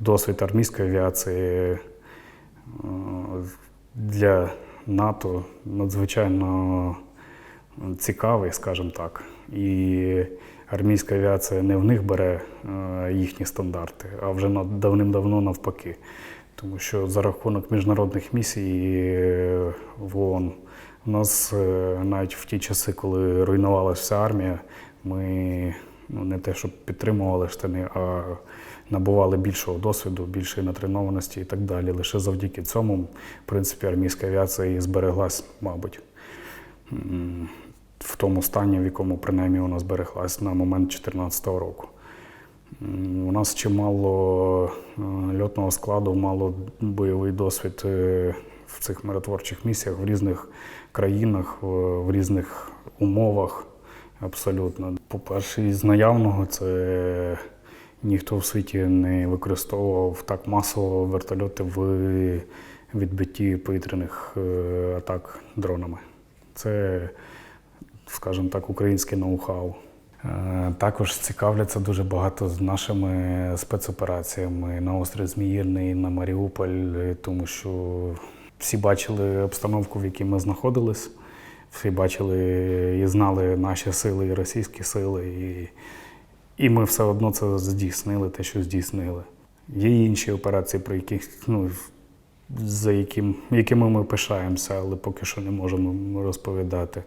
досвід армійської авіації е, для НАТО надзвичайно цікавий, скажімо так. І армійська авіація не в них бере е, їхні стандарти, а вже давним-давно навпаки. Тому що за рахунок міжнародних місій е, в ООН у нас навіть в ті часи, коли руйнувалася вся армія, ми ну, не те, щоб підтримували штани, а набували більшого досвіду, більшої натренованості і так далі. Лише завдяки цьому, в принципі, армійська авіація і збереглась, мабуть, в тому стані, в якому принаймні вона збереглась на момент 2014 року. У нас чимало е, льотного складу, мало бойовий досвід е, в цих миротворчих місіях в різних країнах, в- в різних умовах. Абсолютно. По-перше, із наявного це ніхто в світі не використовував так масово вертольоти в відбитті повітряних е, атак дронами. Це, скажімо так, українське ноу-хау. Е, Також цікавляться дуже багато з нашими спецопераціями на острів Зміїрний, на Маріуполь, е, тому що всі бачили обстановку, в якій ми знаходились, всі бачили і знали наші сили і російські сили. І, і ми все одно це здійснили, те, що здійснили. Є інші операції, про яких ну, за яким, якими ми пишаємося, але поки що не можемо розповідати.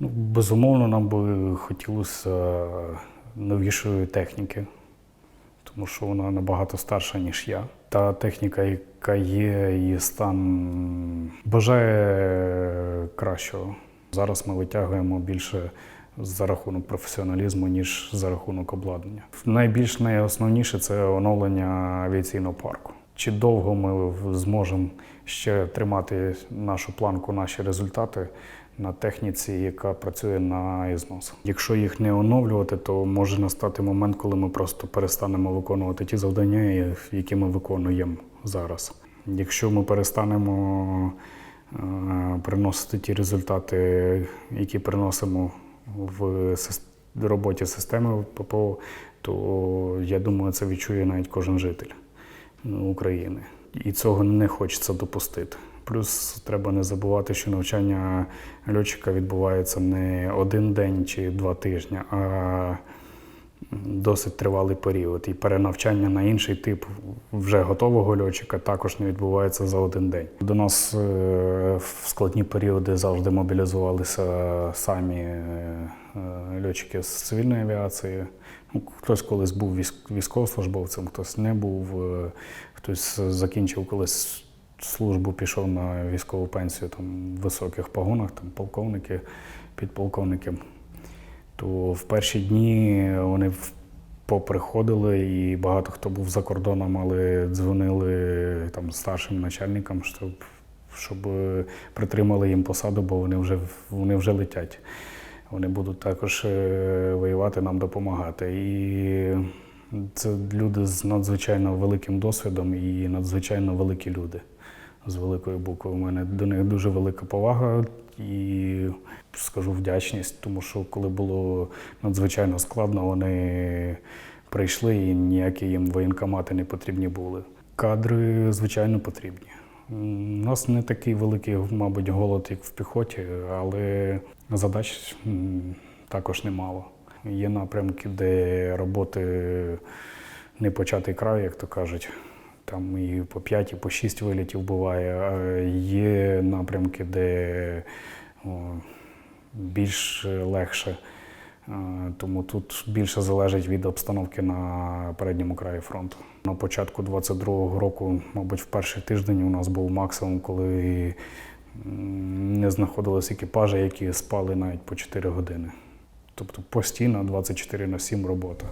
Ну, безумовно, нам би хотілося новішої техніки, тому що вона набагато старша, ніж я. Та техніка, яка є, її стан бажає кращого. Зараз ми витягуємо більше за рахунок професіоналізму, ніж за рахунок обладнання. Найбільш найосновніше це оновлення авіаційного парку. Чи довго ми зможемо ще тримати нашу планку, наші результати на техніці, яка працює на ізнос? Якщо їх не оновлювати, то може настати момент, коли ми просто перестанемо виконувати ті завдання, які ми виконуємо зараз. Якщо ми перестанемо приносити ті результати, які приносимо в роботі системи ППО, то я думаю, це відчує навіть кожен житель ну, України. І цього не хочеться допустити. Плюс треба не забувати, що навчання льотчика відбувається не один день чи два тижні, а досить тривалий період. І перенавчання на інший тип вже готового льотчика також не відбувається за один день. До нас е, в складні періоди завжди мобілізувалися самі е, е, льотчики з цивільної авіації. Ну, Хтось колись був військ- військовослужбовцем, хтось не був, хтось закінчив колись службу, пішов на військову пенсію там, в високих погонах, там, полковники, підполковники то в перші дні вони поприходили, і багато хто був за кордоном, але дзвонили там старшим начальникам, щоб, щоб притримали їм посаду, бо вони вже, вони вже летять. Вони будуть також е, воювати, нам допомагати. І це люди з надзвичайно великим досвідом і надзвичайно великі люди з великої букви. У мене до них дуже велика повага і скажу вдячність, тому що коли було надзвичайно складно, вони прийшли і ніякі їм воєнкомати не потрібні були. Кадри, звичайно, потрібні. У нас не такий великий, мабуть, голод, як в піхоті, але задач також немало. Є напрямки, де роботи не початий край, як то кажуть. Там і по 5, і по 6 вилітів буває. Є напрямки, де більш легше. Е, Тому тут більше залежить від обстановки на передньому краї фронту. На початку 22-го року, мабуть, в перший тиждень у нас був максимум, коли не знаходились екіпажі, які спали навіть по 4 години. Тобто постійно 24 на 7 робота.